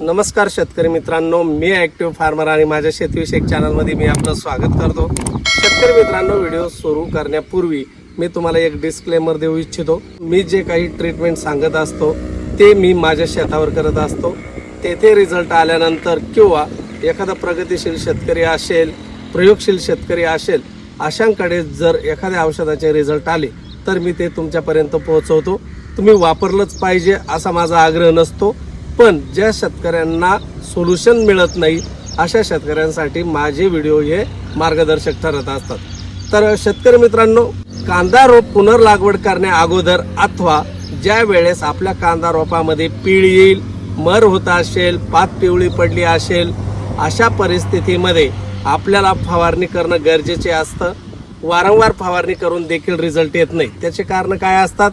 नमस्कार शेतकरी मित्रांनो मी ॲक्टिव्ह फार्मर आणि माझ्या शेतीविषयक चॅनलमध्ये मी आपलं स्वागत करतो. शेतकरी मित्रांनो व्हिडिओ सुरू करण्यापूर्वी मी तुम्हाला एक डिस्क्लेमर देऊ इच्छितो. मी जे काही ट्रीटमेंट सांगत असतो ते मी माझ्या शेतावर करत असतो. तेथे रिझल्ट आल्यानंतर किंवा एखादा प्रगतीशील शेतकरी असेल प्रयोगशील शेतकरी असेल अशांकडे जर एखाद्या औषधाचे रिझल्ट आले तर मी ते तुमच्यापर्यंत पोहोचवतो. तुम्ही वापरलंच पाहिजे असा माझा आग्रह नसतो. पण ज्या शेतकऱ्यांना सोल्युशन मिळत नाही अशा शेतकऱ्यांसाठी माझे व्हिडिओ हे मार्गदर्शक ठरत असतात. तर शेतकरी मित्रांनो कांदा रोप पुनर्लागवड करण्या अगोदर अथवा ज्या वेळेस आपल्या कांदा रोपामध्ये पीळ येईल मर होत असेल पात पिवळी पडली असेल अशा परिस्थितीमध्ये आपल्याला फवारणी करणं गरजेचे असतं. वारंवार फवारणी करून देखील रिझल्ट येत नाही. त्याचे कारण काय असतात?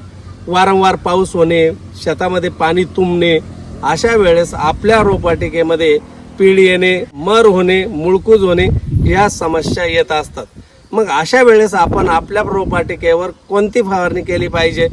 वारंवार पाऊस होणे शेतामध्ये पाणी तुंबणे अशा वेळेस आपल्या रोपवाटिकेमध्ये पीड येणे मर होणे मुळकूज होणे या समस्या येत असतात. मग अशा वेळेस आपण आपल्या रोपवाटिकेवर कोणती फवारणी केली पाहिजे?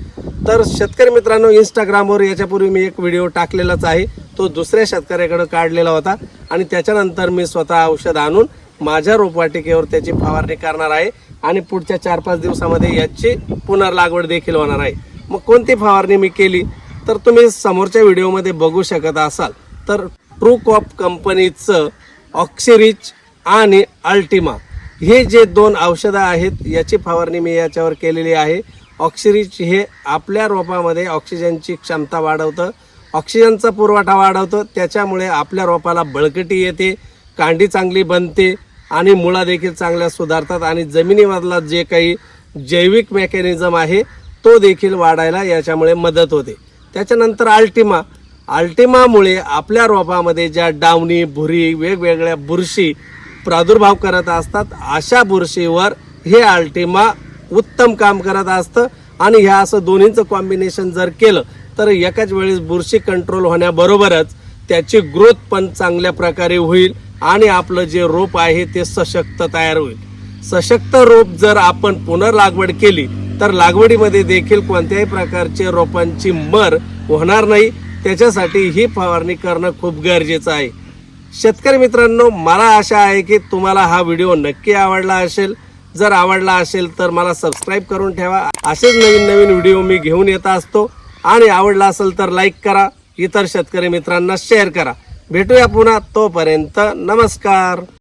तर शेतकरी मित्रांनो इंस्टाग्रामवर याच्यापूर्वी मी एक व्हिडिओ टाकलेलाच आहे. तो दुसऱ्या शेतकऱ्याकडे काढलेला होता आणि त्याच्यानंतर मी स्वतः औषध आणून माझ्या रोपवाटिकेवर त्याची फवारणी करणार आहे आणि पुढच्या चार पाच दिवसामध्ये याची पुनर्लागवड देखील होणार आहे. मग कोणती फवारणी मी केली? तर तुम्ही समोरच्या व्हिडिओमध्ये बघू शकत असाल तर ट्रू कॉप कंपनीचं ऑक्सिरिच आणि अल्टिमा हे जे दोन औषधं आहेत याची फवारणी मी याच्यावर केलेली आहे. ऑक्सिरिच हे आपल्या रोपामध्ये ऑक्सिजनची क्षमता वाढवतं ऑक्सिजनचा पुरवठा वाढवतं त्याच्यामुळे आपल्या रोपाला बळकटी येते कांडी चांगली बनते आणि मुळा देखील चांगल्या सुधारतात आणि जमिनीमधला जे काही जैविक मेकॅनिझम आहे तो देखील वाढायला याच्यामुळे मदत होते. त्याच्यानंतर अल्टिमा. अल्टिमामुळे आपल्या रोपामध्ये ज्या डावणी भुरी वेगवेगळ्या बुरशी प्रादुर्भाव करत असतात अशा बुरशीवर हे अल्टिमा उत्तम काम करत असतं. आणि ह्या असं दोन्हीचं कॉम्बिनेशन जर केलं तर एकाच वेळेस बुरशी कंट्रोल होण्याबरोबरच त्याची ग्रोथ पण चांगल्या प्रकारे होईल आणि आपलं जे रोप आहे ते सशक्त तयार होईल. सशक्त रोप जर आपण पुनर्लागवड केली तर लागवडीमध्ये देखील कोणत्याही प्रकारचे रोपांची मर होणार नाही. त्याच्यासाठी ही फवारणी करणं खूप गरजेचं आहे. शेतकरी मित्रांनो मला आशा आहे की तुम्हाला हा व्हिडिओ नक्की आवडला असेल. जर आवडला असेल तर मला सबस्क्राईब करून ठेवा. असेच नवीन नवीन व्हिडिओ मी घेऊन येत असतो. आणि आवडला असेल तर लाईक करा. इतर शेतकरी मित्रांना शेअर करा. भेटूया पुन्हा तोपर्यंत नमस्कार.